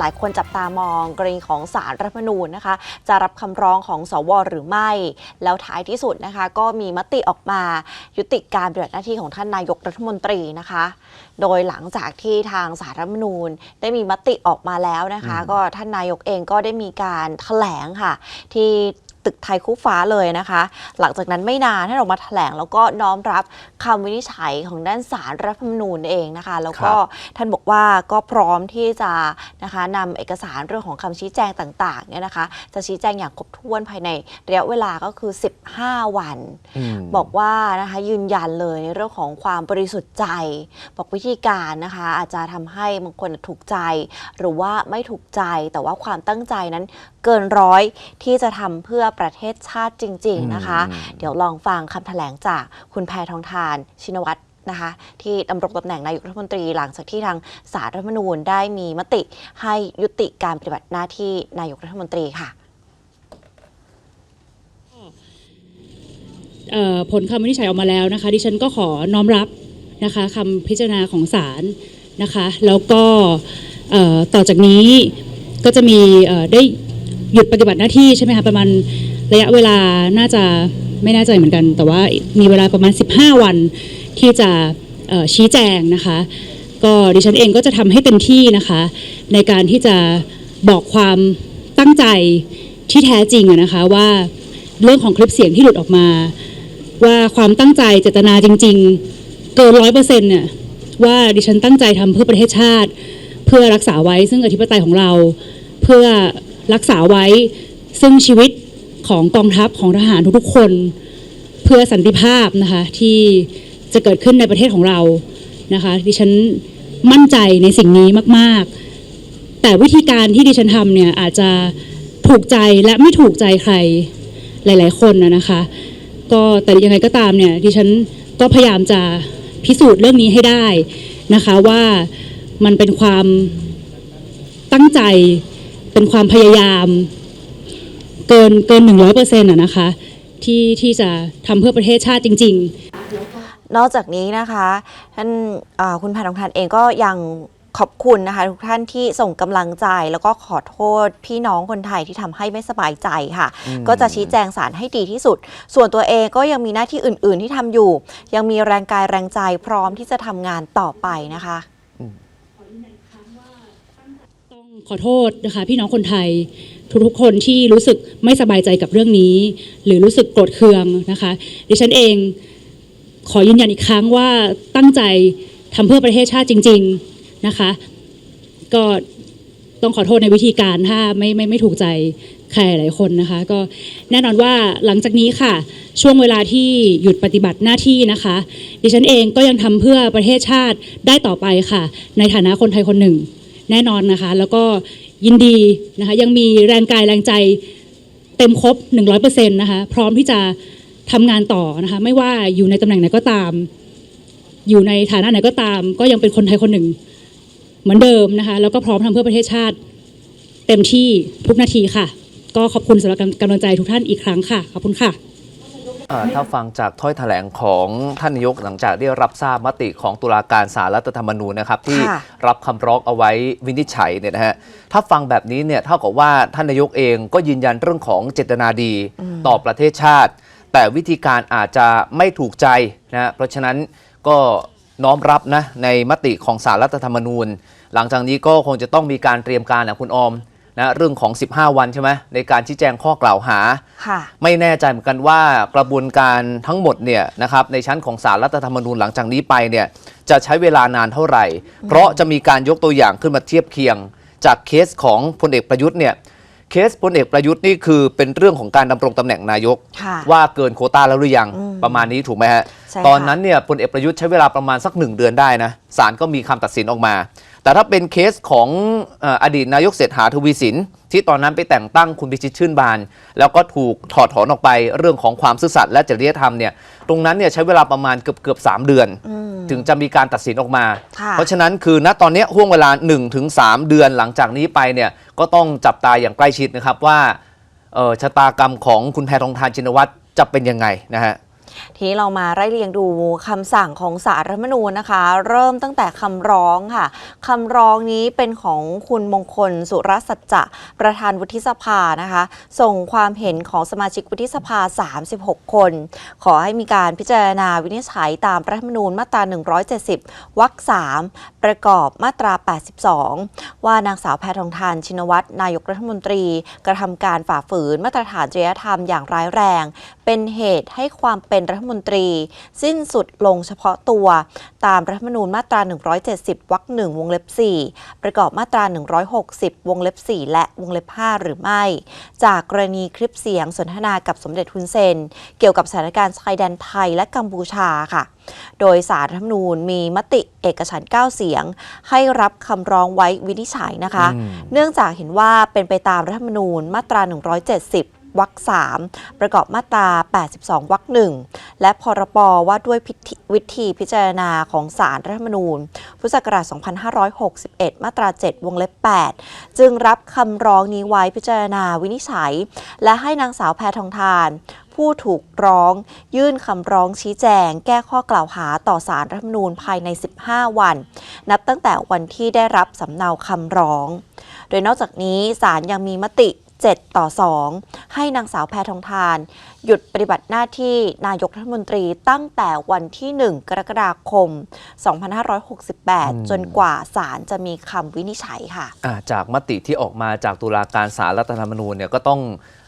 หลายคนจับตามองกรณีของสารรัฐธรรมนูญนะคะ จะรับคำร้องของสวหรือไม่ แล้วท้ายที่สุดนะคะ ก็มีมติออกมายุติการปฏิบัติหน้าที่ของท่านนายกรัฐมนตรีนะคะ โดยหลังจากที่ทางสารรัฐธรรมนูญได้มีมติออกมาแล้วนะคะอืมก็ท่านนายกเองก็ได้มีการแถลงค่ะ ที่ ตึกไทยคู่ฟ้าเลยนะคะ หลังจากนั้นไม่นานท่านออกมาแถลง แล้วก็น้อมรับคำวินิจฉัยของด้านสารรัฐธรรมนูญเองนะคะ แล้วก็ท่านบอกว่าก็พร้อมที่จะนะคะนำเอกสารเรื่องของคำชี้แจงต่างๆเนี่ยนะคะ จะชี้แจงอย่างครบถ้วนภายในระยะเวลาก็คือ 15 วันมบอกว่านะคะยืนยันเลยในเรื่องของความบริสุทธิ์ใจ บอกวิธีการนะคะ อาจจะทำให้บางคนถูกใจ หรือว่าไม่ถูกใจแต่ว่าความตั้งใจนั้นเกินร้อยที่จะทำเพื่อประเทศชาติจริง ๆนะคะอืมเดี๋ยวลองฟังคำแถลงจากคุณแพทองทานชินวัตรนะคะที่ดำรงตำแหน่งนายกรัฐมนตรีหลังจากที่ทางสารรัฐธรรมนูญได้มีมติให้ยุติการปฏิบัติหน้าที่นายกรัฐมนตรีค่ะเอ่อผลคำวินิจฉัยออกมาแล้วนะคะ ดิฉันก็ขอน้อมรับนะคะคำพิจารณาของศาลนะคะ แล้วก็เอ่อต่อจากนี้ก็จะมีเอ่อได้ หยุดปฏิบัติหน้าที่ใช่ไหมคะประมาณระยะเวลาน่าจะไม่แน่ใจเหมือนกัน แต่ว่ามีเวลาประมาณ 15 วันที่จะชี้แจงนะคะ ก็ดิฉันเองก็จะทำให้เต็มที่นะคะ ในการที่จะบอกความตั้งใจที่แท้จริงนะคะว่าเรื่องของคลิปเสียงที่หลุดออกมา ว่าความตั้งใจเจตนาจริง ๆ เกินร้อยเปอร์เซ็นต์เนี่ยว่าดิฉันตั้งใจทำเพื่อประเทศชาติ เพื่อรักษาไว้ซึ่งอธิปไตยของเรา เพื่อ รักษาไว้ซึ่งชีวิตของกองทัพของทหารทุกๆคน เพื่อสันติภาพนะคะที่จะเกิดขึ้นในประเทศของเรานะคะดิฉันมั่นใจในสิ่งนี้มากๆ แต่วิธีการที่ดิฉันทำเนี่ยอาจจะถูกใจและไม่ถูกใจใครหลาย ๆ คนนะนะคะก็แต่ยังไงก็ตามเนี่ยดิฉันก็พยายามจะพิสูจน์เรื่องนี้ให้ได้นะคะว่ามันเป็นความตั้งใจ เป็นความพยายาม เกินเกินหนึ่งร้อยเปอร์เซ็นต์อะนะคะที่ที่จะทำเพื่อประเทศชาติจริง ๆ นอกจากนี้นะคะท่านอ่าคุณแพทองทานเองก็ยังขอบคุณนะคะทุกท่านที่ส่งกำลังใจแล้วก็ขอโทษพี่น้องคนไทยที่ทำให้ไม่สบายใจค่ะอืมก็จะชี้แจงสารให้ดีที่สุด ส่วนตัวเองก็ยังมีหน้าที่อื่น ๆ ที่ทำอยู่ ยังมีแรงกายแรงใจพร้อมที่จะทำงานต่อไปนะคะ ต้อง ขอโทษนะคะพี่น้องคนไทยทุกๆคนที่รู้สึกไม่สบายใจกับเรื่องนี้ หรือรู้สึกโกรธเคืองนะคะ ดิฉันเองขอยืนยันอีกครั้งว่าตั้งใจทำเพื่อประเทศชาติจริง ๆนะคะ ก็ต้องขอโทษในวิธีการถ้าไม่ไม่ไม่ถูกใจใครหลายคนนะคะ ก็แน่นอนว่าหลังจากนี้ค่ะ ช่วงเวลาที่หยุดปฏิบัติหน้าที่นะคะ ดิฉันเองก็ยังทำเพื่อประเทศชาติได้ต่อไปค่ะ ในฐานะคนไทยคนหนึ่ง แน่นอนนะคะ แล้วก็ยินดีนะคะยังมีแรงกายแรงใจเต็มครบ 100%นะคะพร้อมที่จะทำงานต่อนะคะไม่ว่าอยู่ในตำแหน่งไหนก็ตาม อยู่ในฐานะไหนก็ตาม ก็ยังเป็นคนไทยคนหนึ่ง เหมือนเดิมนะคะแล้วก็พร้อมทำเพื่อประเทศชาติ เต็มที่ทุกนาทีค่ะ ก็ขอบคุณสำหรับกำลังใจทุกท่านอีกครั้งค่ะขอบคุณค่ะ ถ้าฟังจากถ้อยแถลงของท่านนายกหลังจากได้รับทราบมติของตุลาการศาลรัฐธรรมนูญนะครับ ที่ค่ะรับคำร้องเอาไว้วินิจฉัยเนี่ยนะฮะถ้าฟังแบบนี้เนี่ยเท่ากับว่าท่านนายกเองก็ยืนยันเรื่องของเจตนาดีต่อประเทศชาติ แต่วิธีการอาจจะไม่ถูกใจนะฮะเพราะฉะนั้นก็น้อมรับนะในมติของศาลรัฐธรรมนูญ หลังจากนี้ก็คงจะต้องมีการเตรียมการนะคุณออม นะเรื่องของ 15 วันใช่ไหมในการชี้แจงข้อกล่าวหาค่ะไม่แน่ใจเหมือนกันว่ากระบวนการทั้งหมดเนี่ยนะครับในชั้นของสารรัฐธรรมนูญหลังจากนี้ไปเนี่ยจะใช้เวลานานเท่าไหร่ เพราะจะมีการยกตัวอย่างขึ้นมาเทียบเคียง จากเคสของพลเอกประยุทธ์เนี่ยเคสพลเอกประยุทธ์นี่คือเป็นเรื่องของการดำรงตำแหน่งนายกค่ะว่าเกินโควต้าแล้วหรือยังอืมประมาณนี้ถูกไหมฮะใช่ค่ะตอนนั้นเนี่ยพลเอกประยุทธ์ใช้เวลาประมาณสักหนึ่งเดือนได้นะศาลก็มีคำตัดสินออกมาแต่ถ้าเป็นเคสของเอ่ออดีตนายกเศรษฐาทวีสิน ที่ตอนนั้นไปแต่งตั้งคุณพิชิตชื่นบาน แล้วก็ถูกถอดถอนออกไปเรื่องของความซื่อสัตย์และจริยธรรมเนี่ยตรงนั้นเนี่ยใช้เวลาประมาณเกือบเกือบสามเดือนอืมถึงจะมีการตัดสินออกมาค่ะเพราะฉะนั้นคือณตอนเนี้ยห่วงเวลา 1-3 เดือนหลังจากนี้ไปเนี่ยก็ต้องจับตาอย่างใกล้ชิดนะครับว่าเอ่อชะตากรรมของคุณแพทองทานชินวัตรจะเป็นยังไงนะฮะ ทีนี้เรามาไล่เรียงดูคำสั่งของสารรัฐมนูญนะคะ เริ่มตั้งแต่คำร้องค่ะคำร้องนี้เป็นของคุณมงคลสุรสัจจะประธานวุฒิสภานะคะ ส่งความเห็นของสมาชิกวุฒิสภา 36 คน ขอให้มีการพิจารณาวินิจฉัยตามรัฐมนูญมาตรา 170 วรรค 3 ประกอบมาตรา 82 ว่านางสาวแพทองทานชินวัตรนายกรัฐมนตรี กระทำการฝ่าฝืนมาตรฐานจริยธรรมอย่างร้ายแรง เป็นเหตุให้ความเป็นรัฐมนตรี สิ้นสุดลงเฉพาะตัว ตามรัฐธรรมนูญมาตรา 170 วรรคหนึ่งวงเล็บ 4 ประกอบมาตรา 160 วงเล็บ 4 และวงเล็บ 5 หรือไม่ จากกรณีคลิปเสียงสนทนากับสมเด็จฮุนเซน เกี่ยวกับสถานการณ์ชายแดนไทยและกัมพูชาค่ะ โดยสารรัฐธรรมนูญมีมติเอกฉันท์9เสียง ให้รับคำร้องไว้วินิจฉัยนะคะอืมเนื่องจากเห็นว่าเป็นไปตามรัฐธรรมนูญมาตรา 170 วรรค3ประกอบมาตรา 82 วรรค1และพรปว่าด้วยวิธีพิจารณาของสารรัฐธรรมนูญ พุทธศักราช 2561 มาตรา 7 วงเล็บ 8 จึงรับคำร้องนี้ไว้พิจารณาวินิจฉัย และให้นางสาวแพทองทานผู้ถูกร้อง ยื่นคำร้องชี้แจง แก้ข้อกล่าวหาต่อสารรัฐธรรมนูญภายใน 15 วัน นับตั้งแต่วันที่ได้รับสำเนาคำร้อง โดยนอกจากนี้ศาลยังมีมติ 7 ต่อ 2 ให้นางสาวแพทองทาน หยุดปฏิบัติหน้าที่นายกรัฐมนตรีตั้งแต่วันที่ 1 กรกฎาคม 2568 จนกว่าศาลจะมีคำวินิจฉัยค่ะอ่าจากมติที่ออกมาจากตุลาการสารรัฐธรรมนูญเนี่ยก็ต้อง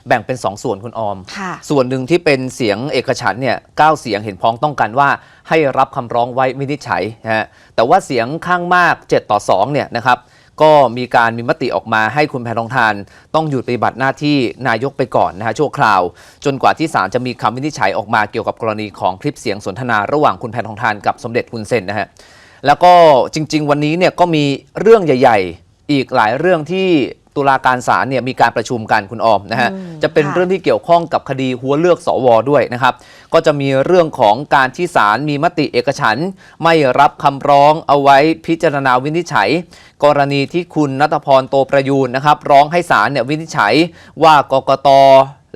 แบ่งเป็น 2 ส่วนคุณออมค่ะส่วนหนึ่งที่เป็นเสียงเอกฉันท์เนี่ยเก้าเสียงเห็นพ้องต้องกันว่าให้รับคำร้องไว้วินิจฉัยนะฮะแต่ว่าเสียงข้างมาก 7 ต่อ2เนี่ยนะครับ ก็มีการมีมติออกมาให้คุณแพทองทาน ต้องหยุดปฏิบัติหน้าที่นายกไปก่อนนะฮะชั่วคราว จนกว่าที่ศาลจะมีคำวินิจฉัยออกมาเกี่ยวกับกรณีของคลิปเสียงสนทนาระหว่างคุณแพทองทานกับสมเด็จคุณเซนนะฮะแล้วก็จริง ๆ วันนี้เนี่ยก็มีเรื่องใหญ่ ๆ อีกหลายเรื่องที่ ตุลาการศาลเนี่ยมีการประชุมกันคุณออมนะฮะอืมจะเป็นค่ะเรื่องที่เกี่ยวข้องกับคดีหัวเลือกสวด้วยนะครับ ก็จะมีเรื่องของการที่ศาลมีมติเอกฉันท์ไม่รับคำร้องเอาไว้พิจารณาวินิจฉัย กรณีที่คุณนัทพรโตประยูนนะครับ ร้องให้ศาลเนี่ยวินิจฉัยว่ากกต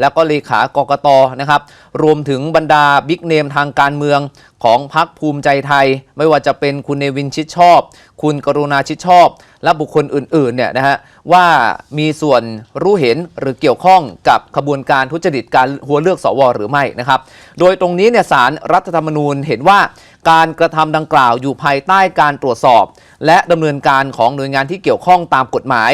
แล้วก็เลขากกตนะครับ รวมถึงบรรดาบิ๊กเนมทางการเมืองของพรรคภูมิใจไทย ไม่ว่าจะเป็นคุณเนวินชิดชอบ คุณกรุณาชิดชอบ และบุคคลอื่นๆเนี่ยนะฮะว่ามีส่วนรู้เห็นหรือเกี่ยวข้องกับขบวนการทุจริตการหัวเลือกสวหรือไม่นะครับ โดยตรงนี้เนี่ยสารรัฐธรรมนูญเห็นว่าการกระทำดังกล่าวอยู่ภายใต้การตรวจสอบ และดำเนินการของหน่วยงานที่เกี่ยวข้องตามกฎหมาย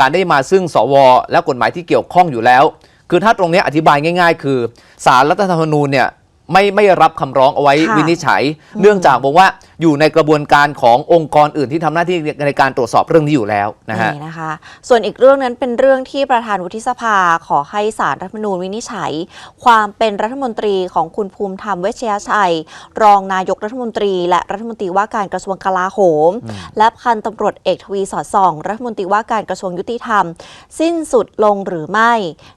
การได้มาซึ่งสว และกฎหมายที่เกี่ยวข้องอยู่แล้ว คือถ้าตรงนี้อธิบายง่าย ๆ คือสารรัฐธรรมนูญเนี่ย ไม่ไม่รับคำร้องเอาไว้ค่ะวินิจฉัย เนื่องจากบอกว่าอยู่ในกระบวนการขององค์กรอื่นที่ทำหน้าที่ในการตรวจสอบเรื่องนี้อยู่แล้วนะฮะ นี่นะคะ ส่วนอีกเรื่องนั้นเป็นเรื่องที่ประธานวุฒิสภาขอให้สารรัฐธรรมนูญวินิจฉัย ความเป็นรัฐมนตรีของคุณภูมิธรรมเวชยชัย รองนายกรัฐมนตรี และรัฐมนตรีว่าการกระทรวงกลาโหม และพันตำรวจเอกทวีสอดส่อง รัฐมนตรีว่าการกระทรวงยุติธรรม สิ้นสุดลงหรือไม่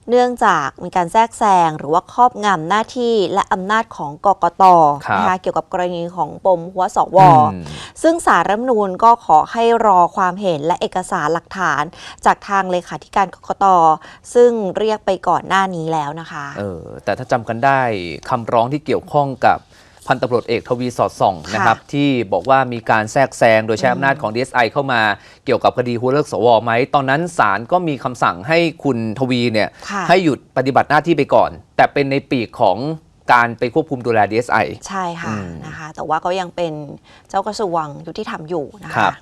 เนื่องจากมีการแทรกแซงหรือว่าครอบงำหน้าที่และอำนาจของกกตครับนะคะเกี่ยวกับกรณีของปมหัวสวอืมซึ่งสารรัฐธรรมนูญก็ขอให้รอความเห็นและเอกสารหลักฐาน จากทางเลขาธิการกกตซึ่งเรียกไปก่อนหน้านี้แล้วนะคะเออแต่ถ้าจำกันได้คำร้องที่เกี่ยวข้องกับพันตำรวจเอกทวีสอดส่องค่ะนะครับที่บอกว่ามีการแทรกแซงโดยใช้อำนาจของ DSI เข้ามาเกี่ยวกับคดีหัวเลิกสวไหม ตอนนั้นศาลก็มีคำสั่งให้คุณทวีเนี่ยค่ะให้หยุดปฏิบัติหน้าที่ไปก่อน แต่เป็นในปีกของ การไปควบคุมดูแล DSI ใช่ค่ะอืมนะคะ แต่ว่าก็ยังเป็นเจ้ากระทรวงยุติธรรมอยู่นะครัคะ บ